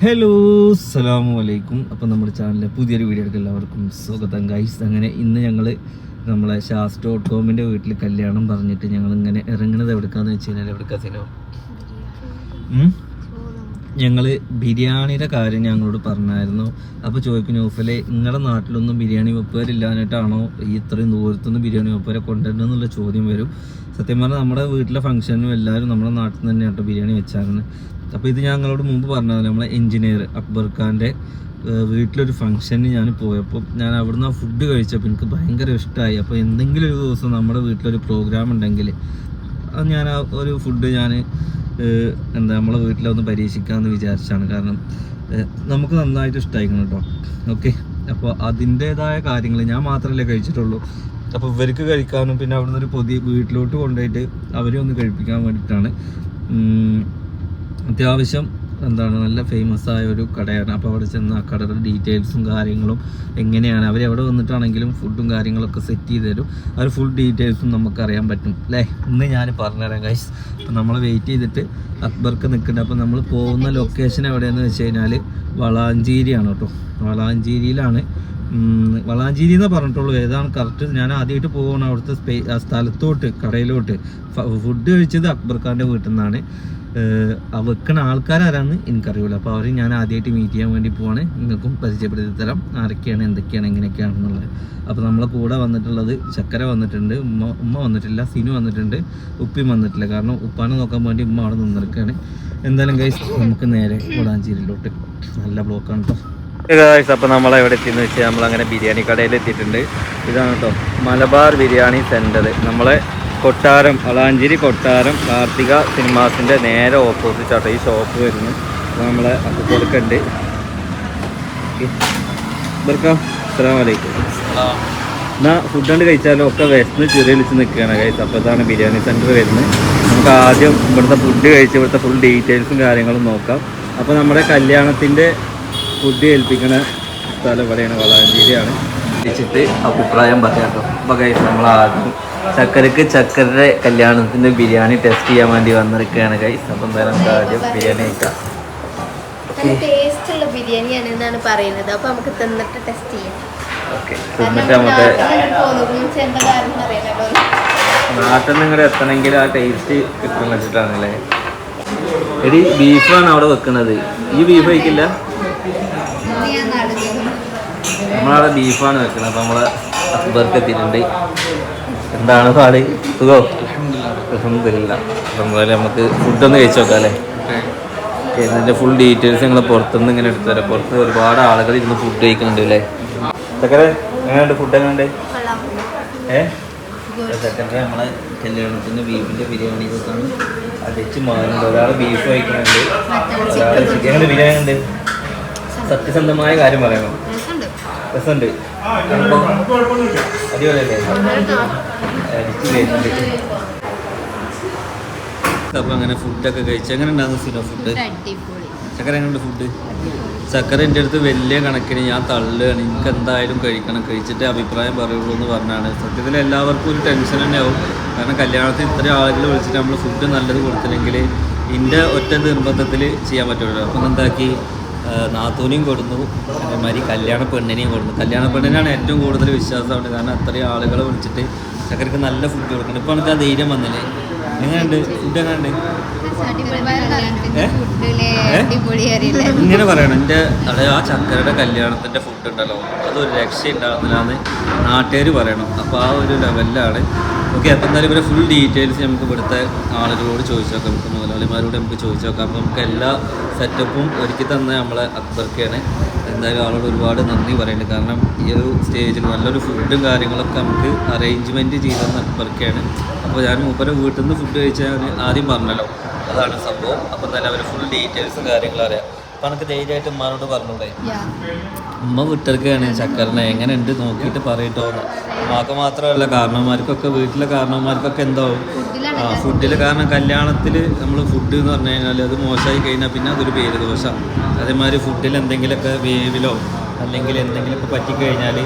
Hello അസ്സലാമു അലൈക്കും. അപ്പം നമ്മുടെ ചാനലിലെ പുതിയൊരു വീഡിയോ എടുക്കുക എല്ലാവർക്കും സ്വാഗതം. ഗൈസ് അങ്ങനെ ഇന്ന് ഞങ്ങൾ നമ്മളെ ശാസ്ത്ര ഡോട്ട് കോമിന്റെ വീട്ടിൽ കല്യാണം പറഞ്ഞിട്ട് ഞങ്ങൾ ഇങ്ങനെ ഇറങ്ങുന്നത് എവിടെക്കാന്ന് വെച്ച് കഴിഞ്ഞാൽ എവിടേക്കാ സിനോ? ഞങ്ങൾ ബിരിയാണിയുടെ കാര്യം ഞങ്ങളോട് പറഞ്ഞായിരുന്നു. അപ്പോൾ ചോദിക്കുന്നു നൗഫലെ നിങ്ങളുടെ നാട്ടിലൊന്നും ബിരിയാണി വെപ്പുകാരില്ലാഞ്ഞിട്ടാണോ ഈ ഇത്രയും ദൂരത്തുനിന്ന് ബിരിയാണി വെപ്പുകാരെ കൊണ്ടുവരണമെന്നുള്ള ചോദ്യം വരും. സത്യം പറഞ്ഞാൽ നമ്മുടെ വീട്ടിലെ ഫംഗ്ഷനും എല്ലാവരും നമ്മുടെ നാട്ടിൽ നിന്ന് തന്നെയാണ് ബിരിയാണി വെച്ചായിരുന്നു അപ്പോൾ ഇത് ഞങ്ങളോട് മുമ്പ് പറഞ്ഞത് നമ്മളെ എൻജിനീയർ അക്ബർ ഖാന്റെ വീട്ടിലൊരു ഫംഗ്ഷന് ഞാൻ പോയപ്പോൾ ഞാൻ അവിടുന്ന് ഫുഡ് കഴിച്ചപ്പോൾ എനിക്ക് ഭയങ്കര ഇഷ്ടമായി അപ്പോൾ എന്തെങ്കിലും ഒരു ദിവസം നമ്മുടെ വീട്ടിലൊരു പ്രോഗ്രാം ഉണ്ടെങ്കിൽ അത് ഞാൻ ആ ഒരു ഫുഡ് ഞാൻ എന്താ നമ്മളെ വീട്ടിലൊന്ന് പരീക്ഷിക്കാമെന്ന് വിചാരിച്ചാണ്. കാരണം നമുക്ക് നന്നായിട്ട് ഇഷ്ടമായിരിക്കണം കേട്ടോ ഓക്കെ? അപ്പോൾ അതിന്റേതായ കാര്യങ്ങൾ ഞാൻ മാത്രമല്ലേ കഴിച്ചിട്ടുള്ളൂ. അപ്പോൾ ഇവർക്ക് കഴിക്കാനും പിന്നെ അവിടുന്ന് ഒരു പൊതി വീട്ടിലോട്ട് കൊണ്ടുപോയിട്ട് അവരെ ഒന്ന് കഴിപ്പിക്കാൻ വേണ്ടിയിട്ടാണ് അത്യാവശ്യം എന്താണ് നല്ല ഫേമസ് ആയ ഒരു കടയാണ്. അപ്പോൾ അവിടെ ചെന്ന് ആ കടയുടെ ഡീറ്റെയിൽസും കാര്യങ്ങളും എങ്ങനെയാണ്? അവർ എവിടെ വന്നിട്ടാണെങ്കിലും ഫുഡും കാര്യങ്ങളൊക്കെ സെറ്റ് ചെയ്ത് തരും. ഒരു ഫുൾ ഡീറ്റെയിൽസും നമുക്കറിയാൻ പറ്റും അല്ലേ? ഇന്ന് ഞാൻ പറഞ്ഞുതരാം ഗൈസ് അപ്പോൾ നമ്മൾ വെയിറ്റ് ചെയ്തിട്ട് അക്ബർക്ക് നിൽക്കുന്നുണ്ട് അപ്പോൾ നമ്മൾ പോകുന്ന ലൊക്കേഷൻ എവിടെയെന്ന് വെച്ച് കഴിഞ്ഞാൽ വളാഞ്ചേരിയാണ് കേട്ടോ. വളാഞ്ചേരിയിലാണ്. വളാഞ്ചേരി എന്നേ പറഞ്ഞിട്ടുള്ളൂ. ഏതാണ് കറക്റ്റ് ഞാൻ ആദ്യമായിട്ട് പോകണം അവിടുത്തെ സ്ഥലത്തോട്ട് കടയിലോട്ട്. ഫുഡ് കഴിച്ചത് അക്ബർ ഖാന്റെ വീട്ടിൽ നിന്നാണ് ആ വെക്കണ ആൾക്കാരാരാന്ന് എനിക്കറിയില്ല അപ്പോൾ അവർ ഞാൻ ആദ്യമായിട്ട് മീറ്റ് ചെയ്യാൻ വേണ്ടി പോവാണ്. നിങ്ങൾക്കും പരിചയപ്പെടുത്തി തരാം. ആരൊക്കെയാണ് എന്തൊക്കെയാണ് എങ്ങനെയൊക്കെയാണെന്നുള്ളത് അപ്പോൾ നമ്മളെ കൂടെ വന്നിട്ടുള്ളത് ചക്കര വന്നിട്ടുണ്ട് ഉമ്മ ഉമ്മ വന്നിട്ടില്ല സിനു വന്നിട്ടുണ്ട് ഉപ്പിയും വന്നിട്ടില്ല. കാരണം ഉപ്പാനെ നോക്കാൻ വേണ്ടി ഉമ്മ അവിടെ നിന്നിരിക്കുകയാണ് എന്തായാലും ഗൈസ് നമുക്ക് നേരെ കൂടാഞ്ചേരിയിലോട്ട് നല്ല ബ്ലോക്കാണ് കേട്ടോ അപ്പോൾ നമ്മൾ എവിടെ എത്തിയെന്ന് വെച്ചാൽ നമ്മളങ്ങനെ ബിരിയാണി കടയിൽ എത്തിയിട്ടുണ്ട് ഇതാണ് കേട്ടോ മലബാർ ബിരിയാണി സെന്റർ നമ്മളെ കൊട്ടാരം വളാഞ്ചേരി കൊട്ടാരം കാർത്തിക സിനിമാസിന്റെ നേരെ ഓപ്പോസിറ്റ് ഈ ഷോപ്പ് വരുന്നു. അപ്പോൾ നമ്മളെ കൊടുക്കണ്ട്. അസ്സാം വലൈക്കും എന്നാ ഫുഡ് കണ്ട് കഴിച്ചാലും? ഒക്കെ വിശന്ന് ചെറിയ വിളിച്ച് നിൽക്കുകയാണ് കഴിച്ചത് അപ്പോൾ ഇതാണ് ബിരിയാണി സെന്റർ വരുന്നത്. നമുക്ക് ആദ്യം ഇവിടുത്തെ ഫുഡ് കഴിച്ച് ഇവിടുത്തെ ഫുൾ ഡീറ്റെയിൽസും കാര്യങ്ങളും നോക്കാം. അപ്പോൾ നമ്മുടെ കല്യാണത്തിന്റെ ഫുഡ് ഏൽപ്പിക്കുന്ന സ്ഥലം ഇവിടെയാണ് വളാഞ്ചേരിയാണ് വെച്ചിട്ട് അഭിപ്രായം പറയാം കേട്ടോ. അപ്പോൾ കഴിച്ച് നമ്മൾ ആദ്യം ചക്കരക്ക് ചക്കരയുടെ കല്യാണത്തിന്റെ ബിരിയാണി ടെസ്റ്റ് ചെയ്യാൻ വേണ്ടി വന്നിരിക്കുകയാണ് കൈസ് അപ്പം എന്തായാലും നമുക്ക് ആദ്യം ബിരിയാണി കഴിക്കാം. നല്ല ടേസ്റ്റ് ഉള്ള ബിരിയാണിയാണ് എന്നാണ് പറയുന്നത്. അപ്പോൾ നമുക്ക് തിന്നിട്ട് ടെസ്റ്റ് ചെയ്യാം. ഓക്കെ നമുക്ക് നാട്ടിൽ ഇങ്ങോട്ട് എത്തണമെങ്കിൽ ആ ടേസ്റ്റ് കിട്ടണം വെച്ചിട്ടാണല്ലേ എടി ബീഫാണ് അവിടെ വെക്കുന്നത് ഈ ബീഫ് കഴിക്കില്ല? നമ്മളവിടെ ബീഫാണ് വെക്കുന്നത് അപ്പം നമ്മളെ അക്ബർക്ക് എത്തിയിട്ടുണ്ട്. എന്താണ് പാട്? സുഖോ? അലഹമില്ല അതുപോലെ നമുക്ക് ഫുഡൊന്ന് കഴിച്ചു നോക്കാം അല്ലേ? ഇതിന്റെ ഇതിന്റെ ഫുൾ ഡീറ്റെയിൽസ് ഞങ്ങൾ പുറത്തുനിന്ന് ഇങ്ങനെ എടുത്തു തരാം. പുറത്ത് ഒരുപാട് ആളുകൾ ഇരുന്ന് ഫുഡ് കഴിക്കുന്നുണ്ട് അല്ലേ? ചക്കര എങ്ങനെയുണ്ട് ഫുഡ് എങ്ങനെയുണ്ട് കൊള്ളാം. ഏ? സെക്കൻഡ് നമ്മളെ കല്യാണത്തിന് ബീഫിന്റെ ബിരിയാണി ഇതൊക്കെയാണ് അടിച്ച് മാറുന്നുണ്ട്. ഒരാൾ ബീഫ് കഴിക്കുന്നുണ്ട്. ഒരാൾ ചിക്കൻ ബിരിയാണി ഉണ്ട്. സത്യസന്ധമായ കാര്യം പറയണം. രസമുണ്ട്. അടിപൊളിയല്ലേ? അപ്പൊ അങ്ങനെ ഫുഡൊക്കെ കഴിച്ചു. എങ്ങനെ ഉണ്ടാകുന്നു സിനോ ഫുഡ്? ചക്കര എങ്ങനെയുണ്ട് ഫുഡ്? ചക്കര എന്റെ അടുത്ത് വലിയ കണക്കിന് ഞാൻ തള്ളുകയാണ്. എനിക്ക് എന്തായാലും കഴിക്കണം. കഴിച്ചിട്ട് അഭിപ്രായം പറയുള്ളൂ എന്ന് പറഞ്ഞാണ്. സത്യത്തിൽ എല്ലാവർക്കും ഒരു ടെൻഷൻ തന്നെ ആവും. കാരണം കല്യാണത്തിൽ ഇത്രയും ആളുകൾ വിളിച്ചിട്ട് നമ്മൾ ഫുഡ് നല്ലത് കൊടുത്തില്ലെങ്കിൽ എന്റെ ഒറ്റ നിർബന്ധത്തിൽ ചെയ്യാൻ പറ്റുള്ളൂ. അപ്പം എന്താക്കി നാത്തൂനെയും കൊടുന്നു അതേമാതിരി കല്യാണ പെണ്ണിനെയും കൊടുന്നു കല്യാണ പെണ്ണിനാണ് ഏറ്റവും കൂടുതൽ വിശ്വാസമുണ്ട് കാരണം അത്രയും ആളുകളെ വിളിച്ചിട്ട് ചക്കരക്ക് നല്ല ഫുഡ് കൊടുക്കണം ഇപ്പം എനിക്ക് ആ ധൈര്യം വന്നില്ലേ? എങ്ങനെയുണ്ട്? ഫുഡ് എങ്ങനെയുണ്ട്? ഇങ്ങനെ പറയണം. എന്റെ അതെ ആ ചക്കരയുടെ കല്യാണത്തിന്റെ ഫുഡ് ഉണ്ടല്ലോ. അതൊരു രക്ഷ ഉണ്ടാകുന്നില്ലാന്ന് നാട്ടുകാർ പറയണം അപ്പോൾ ആ ഒരു ലെവലിലാണ് ഓക്കെ അപ്പം എന്തായാലും ഇവരെ ഫുൾ ഡീറ്റെയിൽസ് നമുക്ക് ഇവിടുത്തെ ആളുകളോട് ചോദിച്ചു നോക്കാം നമുക്ക് മുതലാളിമാരോട് നമുക്ക് ചോദിച്ചു നോക്കാം അപ്പോൾ നമുക്ക് എല്ലാ സെറ്റപ്പും ഒരുക്കി തന്ന നമ്മളെ അക്ബർക്കാണ്. എന്തായാലും ആളോട് ഒരുപാട് നന്ദി പറയുന്നുണ്ട് കാരണം ഈ ഒരു സ്റ്റേജിൽ നല്ലൊരു ഫുഡും കാര്യങ്ങളൊക്കെ നമുക്ക് അറേഞ്ച്മെന്റ് ചെയ്തെന്ന് അക്ബർക്കാണ്. അപ്പോൾ ഞാൻ മൂപ്പരെ വീട്ടിൽ നിന്ന് ഫുഡ് കഴിച്ചാൽ ആദ്യം പറഞ്ഞല്ലോ. അതാണ് സംഭവം. അപ്പം തന്നെ അവർ ഫുൾ ഡീറ്റെയിൽസും കാര്യങ്ങളും അറിയാം. അപ്പം ധൈര്യമായിട്ട് ഉമ്മാനോട് പറഞ്ഞൂടെ ഉമ്മ വിട്ടെടുക്കുകയാണ് ചക്കറിനെ എങ്ങനെ ഉണ്ട് നോക്കിയിട്ട് പറയട്ടോ ഉമ്മാക്ക് മാത്രമല്ല കാരണവന്മാർക്കൊക്കെ വീട്ടിലെ കാരണവന്മാർക്കൊക്കെ എന്താവും? ആ ഫുഡിൽ കാരണം കല്യാണത്തിൽ നമ്മൾ ഫുഡ് എന്ന് പറഞ്ഞു കഴിഞ്ഞാൽ അത് മോശമായി കഴിഞ്ഞാൽ പിന്നെ അതൊരു പേര് ദോശ അതേമാതിരി ഫുഡിൽ എന്തെങ്കിലുമൊക്കെ വേവിലോ അല്ലെങ്കിൽ എന്തെങ്കിലും ഇപ്പോൾ പറ്റിക്കഴിഞ്ഞാൽ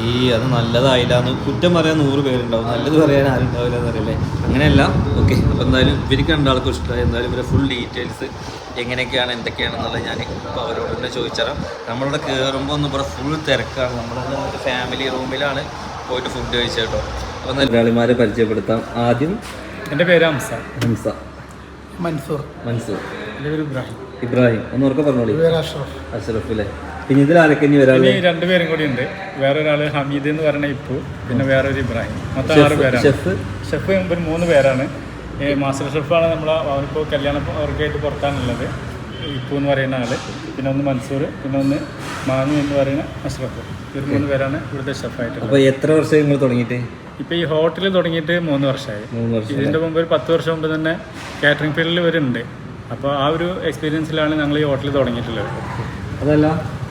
ഈ അത് നല്ലതായില്ല എന്ന് കുറ്റം പറയാൻ നൂറ് പേരുണ്ടാവും. നല്ലത് പറയാൻ ആരുണ്ടാവില്ല എന്നറിയില്ലേ? അങ്ങനെയല്ല. ഓക്കെ. അപ്പോൾ എന്തായാലും ഇവർക്ക് രണ്ടാൾക്കും ഇഷ്ടമായി. എന്തായാലും ഇവരെ ഫുൾ ഡീറ്റെയിൽസ് എങ്ങനെയൊക്കെയാണ് എന്തൊക്കെയാണെന്നുള്ളത് ഞാൻ ഇപ്പോൾ അവരോട് തന്നെ ചോദിച്ചറാം നമ്മളിവിടെ കയറുമ്പോൾ ഒന്ന് ഇവിടെ ഫുൾ തിരക്കാണ്. നമ്മുടെ ഫാമിലി റൂമിലാണ് പോയിട്ട് ഫുഡ് കഴിച്ചത് കേട്ടോ. അപ്പോൾ മലയാളിമാരെ പരിചയപ്പെടുത്താം. ആദ്യം എന്റെ പേര് ഹംസ. ഹംസ. മൻസൂർ. മൻസൂർ. എന്റെ പേര് ഇബ്രാഹിം. ഇബ്രാഹിം. ഒന്ന് ഉറക്കെ പറഞ്ഞോളൂ. അഷ്റഫ് അഷറഫ്. അല്ലേ പിന്നെ ഇതിൽ ആരൊക്കെ ഇനി ഇനി രണ്ടുപേരും കൂടി ഉണ്ട്. വേറെ ഒരാൾ ഹമീദ് എന്ന് പറയുന്ന ഇപ്പു പിന്നെ വേറെ ഒരു ഇബ്രാഹിം. മൊത്തം ആറ് പേരാണ്. ഷെഫ്? ഷെഫ് ഒരു മൂന്ന് പേരാണ്. ഈ മാസ്റ്റർ ഷെഫാണ് നമ്മൾ അവനിപ്പോൾ കല്യാണം അവർക്കായിട്ട് പുറത്താണുള്ളത്. ഇപ്പു എന്ന് പറയുന്ന ആൾ. പിന്നെ ഒന്ന് മൻസൂർ പിന്നെ ഒന്ന് മാനു എന്ന് പറയുന്ന അഷ്റഫ് ഇവർ മൂന്ന് പേരാണ് ഇവിടുത്തെ ഷെഫായിട്ട് അപ്പോൾ എത്ര വർഷം നിങ്ങൾ തുടങ്ങിയിട്ട്? ഇപ്പോൾ ഈ ഹോട്ടൽ തുടങ്ങിയിട്ട് മൂന്ന് വർഷമായി. മൂന്ന് വർഷം ഇതിന്റെ മുമ്പ് ഒരു പത്ത് വർഷം മുമ്പ് തന്നെ കാറ്ററിംഗ് ഫീൽഡിൽ ഇവരുണ്ട്. അപ്പോൾ ആ ഒരു എക്സ്പീരിയൻസിലാണ് ഞങ്ങൾ ഈ ഹോട്ടൽ തുടങ്ങിയിട്ടുള്ളത്. അതല്ല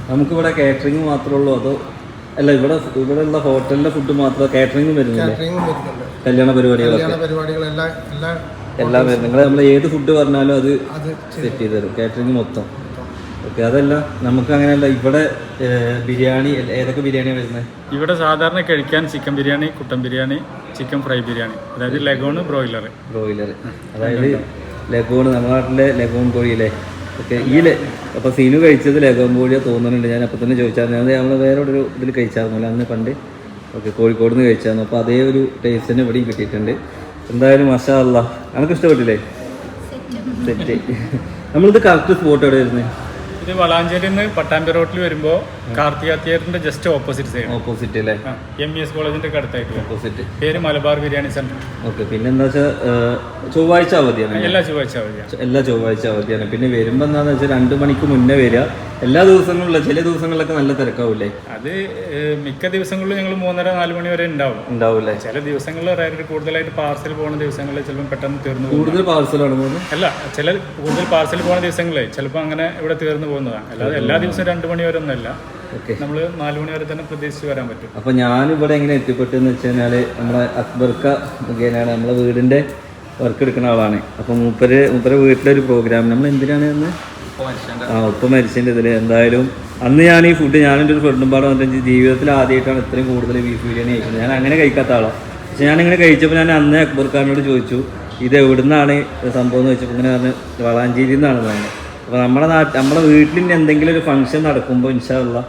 നമുക്കിവിടെ കാറ്ററിംഗ് മാത്രമേ ഉള്ളൂ അതോ അല്ല ഇവിടെ ഇവിടെ ഉള്ള ഹോട്ടലിലെ ഫുഡ് മാത്രം കാറ്ററിംഗും വരുന്നില്ലേ? കാറ്ററിംഗും വരുന്നുണ്ട്. കല്യാണ പരിപാടികളൊക്കെ? എല്ലാം എല്ലാം വരും നിങ്ങൾ നമ്മൾ ഏത് ഫുഡ് പറഞ്ഞാലും അത് സെറ്റ് ചെയ്ത് തരും. കാറ്ററിംഗ് മൊത്തം. ഓക്കെ അതല്ല നമുക്ക് അങ്ങനെയല്ല ഇവിടെ ബിരിയാണി ഏതൊക്കെ ബിരിയാണിയാണ് വരുന്നത് ഇവിടെ സാധാരണ കഴിക്കാൻ ചിക്കൻ ബിരിയാണി കുട്ടൻ ബിരിയാണി ചിക്കൻ ഫ്രൈ ബിരിയാണി. അതായത് ലഗോണ് ബ്രോയിലർ ബ്രോയിലർ അതായത് ലഗോൺ നമ്മുടെ നാട്ടിലെ ലഗോൺ കോഴിയില്ലേ ഓക്കെ ഈ അപ്പോൾ സീനു കഴിച്ചത് ലഗോൺ കോഴിയെ തോന്നുന്നുണ്ട്. ഞാൻ അപ്പോൾ തന്നെ ചോദിച്ചായിരുന്നു അത് നമ്മൾ വേറെ ഒരു ഇതിൽ കഴിച്ചായിരുന്നല്ലോ അന്ന് പണ്ട് ഓക്കെ കോഴിക്കോട് നിന്ന് കഴിച്ചായിരുന്നു അപ്പോൾ അതേ ഒരു ടേസ്റ്റ് തന്നെ ഇവിടെയും കിട്ടിയിട്ടുണ്ട്. എന്തായാലും മഷാ അല്ല ഇഷ്ടപ്പെട്ടില്ലേ? സെറ്റ്. നമ്മളിത് കറക്റ്റ് സ്പോട്ട് എവിടെ വരുന്നത് ഇത് വളാഞ്ചേരിയിൽ നിന്ന് പട്ടാമ്പി റോട്ടിൽ വരുമ്പോൾ കാർത്തിക തിയേറ്ററിന്റെ ജസ്റ്റ് ഓപ്പോസിറ്റ് സൈഡ് ഓപ്പോസിറ്റ് അല്ലേ? എം ഇ എസ് കോളേജിന്റെ അടുത്തായിട്ട് ഓപ്പോസിറ്റ് പേര് മലബാർ ബിരിയാണി സെന്റർ. ഓക്കെ പിന്നെ എന്താ വെച്ചാൽ ചൊവ്വാഴ്ച അവധിയാണ് എല്ലാ ചൊവ്വാഴ്ച അവധിയാണ്. എല്ലാ ചൊവ്വാഴ്ച അവധിയാണ്. പിന്നെ വരുമ്പോൾ എന്താണെന്ന് വെച്ചാൽ രണ്ട് മണിക്ക് മുന്നേ വരിക. എല്ലാ ദിവസങ്ങളിലും ചില ദിവസങ്ങളിലൊക്കെ നല്ല തിരക്കാവില്ലേ? അത് മിക്ക ദിവസങ്ങളിലും ഞങ്ങൾ മൂന്നര നാല് മണി വരെ ഉണ്ടാവും. ഉണ്ടാവില്ലേ? ചില ദിവസങ്ങളിൽ റയർ കൂടുതലായിട്ട് പാർസൽ പോകുന്ന ദിവസങ്ങളിൽ ചിലപ്പോൾ പെട്ടെന്ന് തീർന്നു കൂടുതൽ പാർസലാണ് പോകുന്നത്? അല്ല ചില കൂടുതൽ പാർസൽ പോകുന്ന ദിവസങ്ങളിൽ ചിലപ്പോൾ അങ്ങനെ ഇവിടെ തീർന്നു പോകുന്നതാണ്. അല്ലാതെ എല്ലാ ദിവസവും രണ്ട് മണി വരെ ഒന്നുമല്ല. നമ്മൾ നാല് മണി വരെ തന്നെ പ്രതീക്ഷിച്ച് വരാൻ പറ്റും. അപ്പോൾ ഞാനിവിടെ എങ്ങനെ എത്തിപ്പെട്ടെന്ന് വെച്ച് കഴിഞ്ഞാൽ നമ്മളെ അക്ബർക്ക മുഖേനയാണ് നമ്മളെ വീടിന്റെ വർക്ക് എടുക്കുന്ന ആളാണ്. അപ്പോൾ മൂപ്പര് മൂപ്പരെ വീട്ടിലൊരു പ്രോഗ്രാം നമ്മൾ എന്തിനാണ് എന്ന് ആ ഉപ്പ മരിച്ചതിന്റെ ഇതിൽ എന്തായാലും അന്ന് ഞാൻ ഈ ഫുഡ് ഞാൻ എന്റെ ഒരു ഫ്രണ്ടും പാടെ വന്നിട്ട് ജീവിതത്തിൽ ആദ്യമായിട്ടാണ് ഇത്രയും കൂടുതൽ ബീഫ് ബിരിയാണി കഴിക്കുന്നത്. ഞാൻ അങ്ങനെ കഴിക്കാത്ത ആളാണ് പക്ഷെ ഞാനിങ്ങനെ കഴിച്ചപ്പോൾ ഞാൻ അന്ന് അക്ബർ ഖാനോട് ചോദിച്ചു ഇത് എവിടുന്നാണ് സംഭവം? എന്ന് വെച്ചപ്പോൾ ഇങ്ങനെ പറഞ്ഞ് വളാഞ്ചേരി എന്നാണ് പറഞ്ഞത് അപ്പോൾ നമ്മുടെ നാട്ടിൽ നമ്മുടെ വീട്ടിൽ ഇനി എന്തെങ്കിലും ഒരു ഫംഗ്ഷൻ നടക്കുമ്പോൾ ഇൻഷാല്ല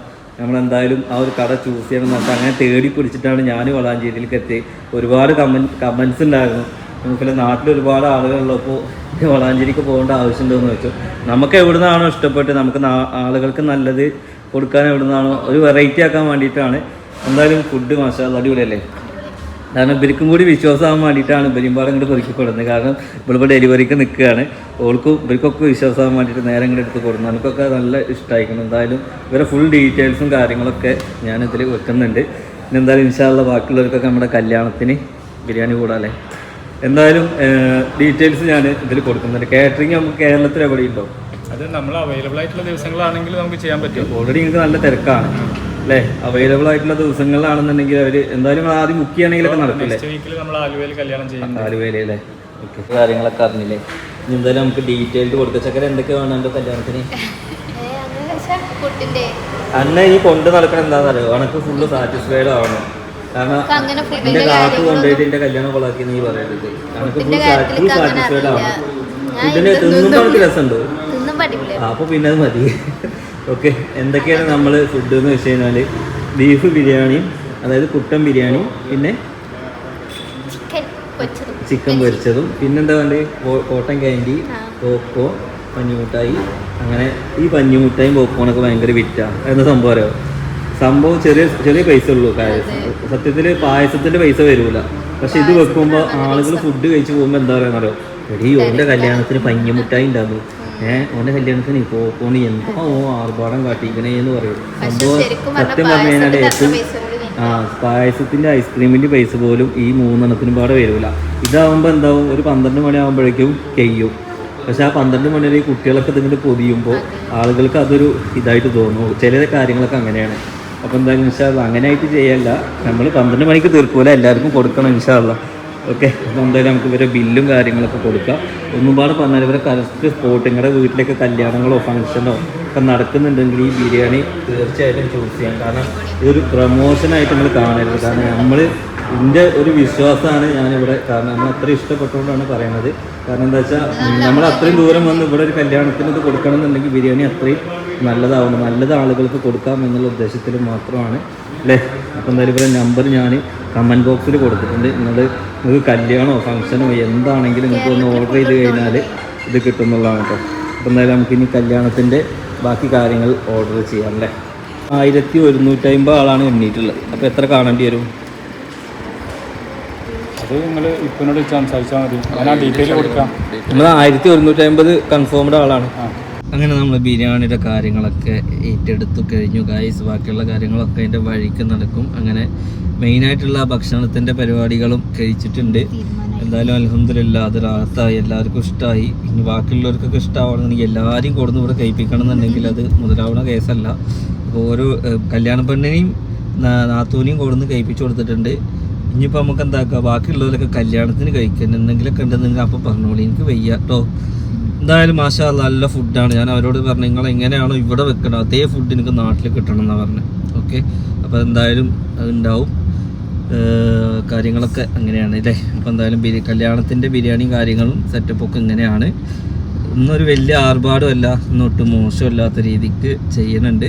നമ്മളെന്തായാലും ആ ഒരു കട ചൂസ് ചെയ്യണം എന്നിട്ട് അങ്ങനെ തേടി പിടിച്ചിട്ടാണ് ഞാൻ വളാഞ്ചേരിയിലേക്ക് എത്തി. ഒരുപാട് കമന്റ് കമൻസ് ഉണ്ടായിരുന്നു. നമുക്കില്ല നാട്ടിൽ ഒരുപാട് ആളുകളുള്ളപ്പോൾ വളാഞ്ചേരിക്ക് പോകേണ്ട ആവശ്യമുണ്ടോ എന്ന് വെച്ചു നമുക്ക് എവിടുന്നാണോ ഇഷ്ടപ്പെട്ട് നമുക്ക് ആളുകൾക്ക് നല്ലത് കൊടുക്കാൻ എവിടുന്നാണോ ഒരു വെറൈറ്റി ആക്കാൻ വേണ്ടിയിട്ടാണ്. എന്തായാലും ഫുഡ് മാഷാ അടിപൊളിയല്ലേ? കാരണം ഇവർക്കും കൂടി വിശ്വാസമാകാൻ വേണ്ടിയിട്ടാണ് ഇവരിമ്പാട് ഇങ്ങോട്ട് പെറുക്കി കൊടുക്കുന്നത് കാരണം ഇവിടെ ഡെലിവറിക്ക് നിൽക്കുകയാണ്. ഓൾക്കും ഇവർക്കൊക്കെ വിശ്വാസമാകാൻ വേണ്ടിയിട്ട് നേരം കൂടെ എടുത്ത് കൊടുക്കുന്നു. നമുക്കൊക്കെ നല്ല ഇഷ്ടമായിരിക്കണം എന്തായാലും ഇവരെ ഫുൾ ഡീറ്റെയിൽസും കാര്യങ്ങളൊക്കെ ഞാൻ ഇതിൽ വെക്കുന്നുണ്ട്. ഇനി എന്തായാലും ഇൻഷാള്ള ബാക്കിയുള്ളവർക്കൊക്കെ നമ്മുടെ കല്യാണത്തിന് ബിരിയാണി കൂടാല്ലേ എന്തായാലും ഡീറ്റെയിൽസ് ഞാൻ ഇതിൽ കൊടുക്കുന്നുണ്ട്. കാറ്ററിംഗ് നമുക്ക് കേരളത്തിൽ എവിടെ ഉണ്ടോ? അത് നമ്മൾ അവൈലബിൾ ആയിട്ടുള്ള ദിവസങ്ങളാണെങ്കിൽ നമുക്ക് ചെയ്യാൻ പറ്റും. ഓൾറെഡി നിങ്ങൾക്ക് നല്ല തിരക്കാണ്. അല്ലേ? അവൈലബിൾ ആയിട്ടുള്ള ദിവസങ്ങളിലാണെന്നുണ്ടെങ്കിൽ അവർ എന്തായാലും ആദ്യം ബുക്ക് ചെയ്യണമെങ്കിലൊക്കെ നടക്കില്ലേ? ആലുവയിൽ കല്യാണം ചെയ്യുന്നത് ആലുവേലല്ലേ ഓക്കെ കാര്യങ്ങളൊക്കെ അറിഞ്ഞില്ലേ? എന്തായാലും നമുക്ക് ഡീറ്റെയിൽഡ് കൊടുക്കുക ചക്കര എന്തൊക്കെ വേണം എന്റെ കല്യാണത്തിന്? അന്ന ഈ കൊണ്ട് നടക്കണം എന്താണെന്നറിയോ? അനക്ക് ഫുള്ള് സാറ്റിസ്ഫൈഡ് ആവണം. കാരണം എന്റെ കാക്ക് കൊണ്ടുപോയിട്ട് എന്റെ കല്യാണം കൊളാക്കി നീ പറയരുത്. അനക്ക് ഫുൾ സാറ്റിസ്ഫൈഡ്. ആവണം. ഞാൻ ഫുഡിന് ഇത് തിന്നുമ്പോൾ എനിക്ക് രസമുണ്ടോ? അപ്പൊ പിന്നെ അത് മതി. ഓക്കെ എന്തൊക്കെയാണ് നമ്മൾ ഫുഡ് എന്ന് വെച്ച് കഴിഞ്ഞാൽ ബീഫ് ബിരിയാണിയും അതായത് കുട്ടൻ ബിരിയാണി പിന്നെ ചിക്കൻ പൊരിച്ചതും പിന്നെന്താ വേണ്ടത് കോട്ടൻ ക്യാൻഡി ആ. പോക്കോ പഞ്ഞിമുട്ടായി. അങ്ങനെ ഈ പഞ്ഞിമുട്ടായും പോക്കോണൊക്കെ ഭയങ്കര വിറ്റാണ് എന്താ സംഭവം അറിയാം? സംഭവം ചെറിയ ചെറിയ പൈസ ഉള്ളൂ സത്യത്തിൽ പായസത്തിന്റെ പൈസ വരൂല. പക്ഷെ ഇത് വെക്കുമ്പോൾ ആളുകൾ ഫുഡ് കഴിച്ച് പോകുമ്പോൾ എന്താ പറയുക എടീ ഓന്റെ കല്യാണത്തിന് പഞ്ഞിമുട്ടായി ഉണ്ടാകും ഏഹ് ഓന്റെ കല്യാണത്തിന് പോക്കോണ് എന്താ ഓ ആർഭാടം കാട്ടിക്കണേ എന്ന് പറയും സംഭവം സത്യം പറഞ്ഞു കഴിഞ്ഞാൽ ഏറ്റവും. ആ പായസത്തിന്റെ ഐസ്ക്രീമിന്റെ പൈസ പോലും ഈ മൂന്നെണ്ണത്തിനും പാടെ വരില്ല ഇതാവുമ്പോൾ എന്താവും? ഒരു പന്ത്രണ്ട് മണിയാകുമ്പോഴേക്കും കെയ്യും. പക്ഷെ ആ പന്ത്രണ്ട് മണി വരെ ഈ കുട്ടികളൊക്കെ ഇതിങ്ങനെ പൊതിയുമ്പോൾ ആളുകൾക്ക് അതൊരു ഇതായിട്ട് തോന്നും. ചില കാര്യങ്ങളൊക്കെ അങ്ങനെയാണ്. അപ്പോൾ എന്തായാലും ഇൻഷാല്ല അങ്ങനെ ആയിട്ട് ചെയ്യല്ല. നമ്മൾ പന്ത്രണ്ട് മണിക്ക് തീർക്കൂല. എല്ലാവർക്കും കൊടുക്കണം ഇൻഷാല്ല ഓക്കെ അപ്പോൾ എന്തായാലും നമുക്ക് ഇവരെ ബില്ലും കാര്യങ്ങളൊക്കെ കൊടുക്കാം. ഒന്നും പാടെ പറഞ്ഞാൽ ഇവരെ കറക്റ്റ് സ്പോട്ട് നിങ്ങളുടെ വീട്ടിലേക്ക് കല്യാണങ്ങളോ ഫംഗ്ഷനോ ഒക്കെ നടക്കുന്നുണ്ടെങ്കിൽ ഈ ബിരിയാണി തീർച്ചയായിട്ടും ചൂസ് ചെയ്യാം. കാരണം ഇതൊരു പ്രൊമോഷനായിട്ട് നിങ്ങൾ കാണരുത്. കാരണം നമ്മൾ എന്റെ ഒരു വിശ്വാസമാണ് ഞാനിവിടെ കാരണം നമ്മൾ അത്ര ഇഷ്ടപ്പെട്ടുകൊണ്ടാണ് പറയുന്നത്. കാരണം എന്താ വെച്ചാൽ നമ്മൾ അത്രയും ദൂരം വന്ന് ഇവിടെ ഒരു കല്യാണത്തിന് ഇത് കൊടുക്കണം എന്നുണ്ടെങ്കിൽ ബിരിയാണി അത്രയും നല്ലതാവണം നല്ലത് ആളുകൾക്ക് കൊടുക്കാം എന്നുള്ള ഉദ്ദേശത്തിൽ മാത്രമാണ്. അല്ലേ? അപ്പോൾ എന്തായാലും ഇവിടെ നമ്പർ ഞാൻ കമന്റ് ബോക്സിൽ കൊടുത്തിട്ടുണ്ട്. നിങ്ങൾ നിങ്ങൾക്ക് കല്യാണമോ ഫംഗ്ഷനോ എന്താണെങ്കിലും നിങ്ങൾക്ക് ഒന്ന് ഓർഡർ ചെയ്ത് കഴിഞ്ഞാൽ ഇത് കിട്ടുന്നുള്ളതാണ് കേട്ടോ അപ്പോൾ എന്തായാലും നമുക്ക് ഇനി കല്യാണത്തിന്റെ ബാക്കി കാര്യങ്ങൾ ഓർഡർ ചെയ്യാം. അല്ലേ? ആയിരത്തി ഒരുന്നൂറ്റമ്പത് ആളാണ് എണ്ണീട്ടുള്ളത് അപ്പോൾ എത്ര കാണേണ്ടി വരും? അത് നിങ്ങൾ ഇപ്പിനോട് സംസാരിച്ചാൽ മതി. ഞാൻ ആ ഡീറ്റെയിൽ കൊടുക്കാം. നമ്മൾ ആയിരത്തി ഒരുന്നൂറ്റി അമ്പത് കൺഫേംഡ് ആളാണ് അങ്ങനെ നമ്മൾ ബിരിയാണിയുടെ കാര്യങ്ങളൊക്കെ ഏറ്റെടുത്തു കഴിഞ്ഞു ഗൈസ് ബാക്കിയുള്ള കാര്യങ്ങളൊക്കെ അതിന്റെ വഴിക്ക് നടക്കും. അങ്ങനെ മെയിനായിട്ടുള്ള ഭക്ഷണത്തിന്റെ പരിപാടികളും കഴിച്ചിട്ടുണ്ട്. എന്തായാലും അലഹമില്ല അത് റാത്തായി എല്ലാവർക്കും ഇഷ്ടമായി ഇനി ബാക്കിയുള്ളവർക്കൊക്കെ ഇഷ്ടമാവണമെന്നുണ്ടെങ്കിൽ എല്ലാവരും കൊടുന്ന് ഇവിടെ കഴിപ്പിക്കണം എന്നുണ്ടെങ്കിൽ അത് മുതലാവണ കേസല്ല. അപ്പോൾ ഏഹ്, കല്യാണ പെണ്ണിനെയും നാത്തൂനെയും കൊടുന്ന് കഴിപ്പിച്ചു കൊടുത്തിട്ടുണ്ട്. ഇനിയിപ്പോൾ നമുക്ക് എന്താക്കുക ബാക്കിയുള്ളവരൊക്കെ കല്യാണത്തിന് കഴിക്കാൻ എന്തെങ്കിലുമൊക്കെ ഉണ്ടെന്നെങ്കിൽ അപ്പോൾ പറഞ്ഞോളൂ. എനിക്ക് വയ്യ കേട്ടോ എന്തായാലും മാഷാ നല്ല ഫുഡാണ്. ഞാൻ അവരോട് പറഞ്ഞു നിങ്ങൾ എങ്ങനെയാണോ ഇവിടെ വെക്കണം? അതേ ഫുഡ് എനിക്ക് നാട്ടിൽ കിട്ടണം എന്നാണ് പറഞ്ഞത് ഓക്കെ? അപ്പോൾ എന്തായാലും അതുണ്ടാവും കാര്യങ്ങളൊക്കെ അങ്ങനെയാണ് അല്ലേ? അപ്പോൾ എന്തായാലും ബിരി കല്യാണത്തിന്റെ ബിരിയാണിയും കാര്യങ്ങളും സെറ്റപ്പൊക്കെ ഇങ്ങനെയാണ്. ഇന്നൊരു വലിയ ആർഭാടും അല്ല ഇന്നൊട്ടും മോശമില്ലാത്ത രീതിക്ക് ചെയ്യുന്നുണ്ട്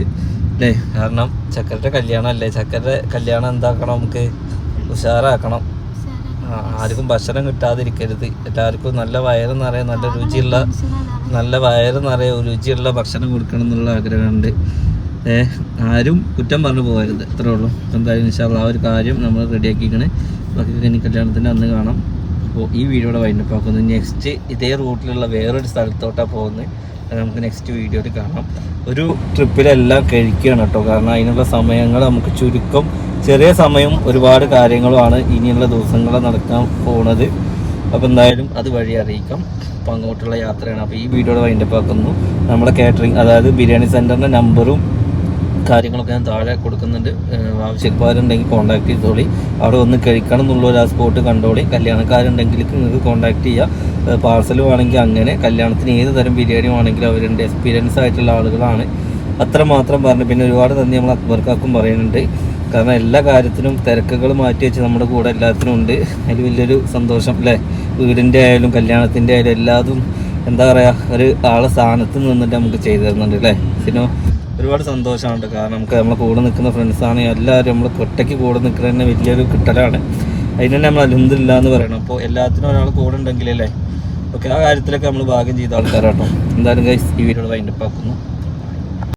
അല്ലേ കാരണം ചക്കരയുടെ കല്യാണം അല്ലേ ചക്കരയുടെ കല്യാണം എന്താക്കണം നമുക്ക്? ഉഷാറാക്കണം. ആർക്കും ഭക്ഷണം കിട്ടാതിരിക്കരുത്. എല്ലാവർക്കും നല്ല വയറ് നിറയെ നല്ല രുചിയുള്ള നല്ല വയറ് നിറയെ രുചിയുള്ള ഭക്ഷണം കൊടുക്കണം എന്നുള്ള ആഗ്രഹമുണ്ട്. ഏ ആരും കുറ്റം പറഞ്ഞു പോകരുത്. ഇത്രേ ഉള്ളൂ. എന്തായാലും ഇൻഷാല്ല ആ ഒരു കാര്യം നമ്മൾ റെഡിയാക്കിക്കണേ. ബാക്കി ഇനി കല്യാണത്തിന്റെ അന്ന് കാണാം. അപ്പോൾ ഈ വീഡിയോയുടെ വൈൻഡപ്പ് ആക്കുന്നു നെക്സ്റ്റ് ഇതേ റൂട്ടിലുള്ള വേറൊരു സ്ഥലത്തോട്ടാണ് പോകുന്നത്. നമുക്ക് നെക്സ്റ്റ് വീഡിയോയിൽ കാണാം. ഒരു ട്രിപ്പിലെല്ലാം കഴിക്കുകയാണ് കേട്ടോ. കാരണം അതിനുള്ള സമയങ്ങൾ നമുക്ക് ചുരുക്കം ചെറിയ സമയം ഒരുപാട് കാര്യങ്ങളുമാണ് ഇനിയുള്ള ദിവസങ്ങൾ നടക്കാൻ പോകുന്നത് അപ്പോൾ എന്തായാലും അത് വഴി അറിയിക്കാം. അപ്പോൾ അങ്ങോട്ടുള്ള യാത്രയാണ്. അപ്പോൾ ഈ വീഡിയോയുടെ വൈൻഡപ്പ് ആക്കുന്നു. നമ്മുടെ കാറ്ററിംഗ് അതായത് ബിരിയാണി സെന്ററിന്റെ നമ്പറും കാര്യങ്ങളൊക്കെ ഞാൻ താഴെ കൊടുക്കുന്നുണ്ട്. ആവശ്യക്കാരുണ്ടെങ്കിൽ കോൺടാക്ട് ചെയ്തോളി. അവിടെ ഒന്ന് കഴിക്കണം എന്നുള്ള ഒരു ആ സ്പോട്ട് കണ്ടോളി. കല്യാണക്കാരുണ്ടെങ്കിൽ നിങ്ങൾക്ക് കോൺടാക്ട് ചെയ്യുക പാർസൽ വേണമെങ്കിൽ അങ്ങനെ. കല്യാണത്തിന് ഏത് തരം ബിരിയാണി വേണമെങ്കിലും അവരുടെ എക്സ്പീരിയൻസ് ആയിട്ടുള്ള ആളുകളാണ്. അത്ര മാത്രം പറഞ്ഞു പിന്നെ ഒരുപാട് തന്നെ നമ്മൾ അക്ബർക്കാക്കും പറയുന്നുണ്ട്. കാരണം എല്ലാ കാര്യത്തിനും തിരക്കുകൾ മാറ്റി വെച്ച് നമ്മുടെ കൂടെ എല്ലാത്തിനും ഉണ്ട്. അതിൽ വലിയൊരു സന്തോഷം അല്ലേ? വീടിന്റെ ആയാലും കല്യാണത്തിന്റെ ആയാലും എല്ലാതും എന്താ പറയുക ഒരു ആളെ സ്ഥാനത്ത് നിന്നിട്ട് നമുക്ക് ചെയ്തു തരുന്നുണ്ട് അല്ലേ? സിനോ? ഒരുപാട് സന്തോഷമുണ്ട്. കാരണം നമുക്ക് നമ്മളെ കൂടെ നിൽക്കുന്ന ഫ്രണ്ട്സാണ് എല്ലാവരും നമ്മൾ ഒറ്റയ്ക്ക് കൂടെ നിൽക്കുന്ന തന്നെ വലിയൊരു കിട്ടലാണ്. അതിന് തന്നെ നമ്മൾ അലഹമില്ല എന്ന് പറയണം. അപ്പോൾ എല്ലാത്തിനും ഒരാൾ കൂടെ ഉണ്ടെങ്കിലല്ലേ? ഓക്കെ ആ കാര്യത്തിലൊക്കെ നമ്മൾ ഭാഗ്യം ചെയ്ത ആൾക്കാരാട്ടോ. എന്തായാലും ഈ വീഡിയോ വൈൻഡപ്പ് ആക്കുന്നു.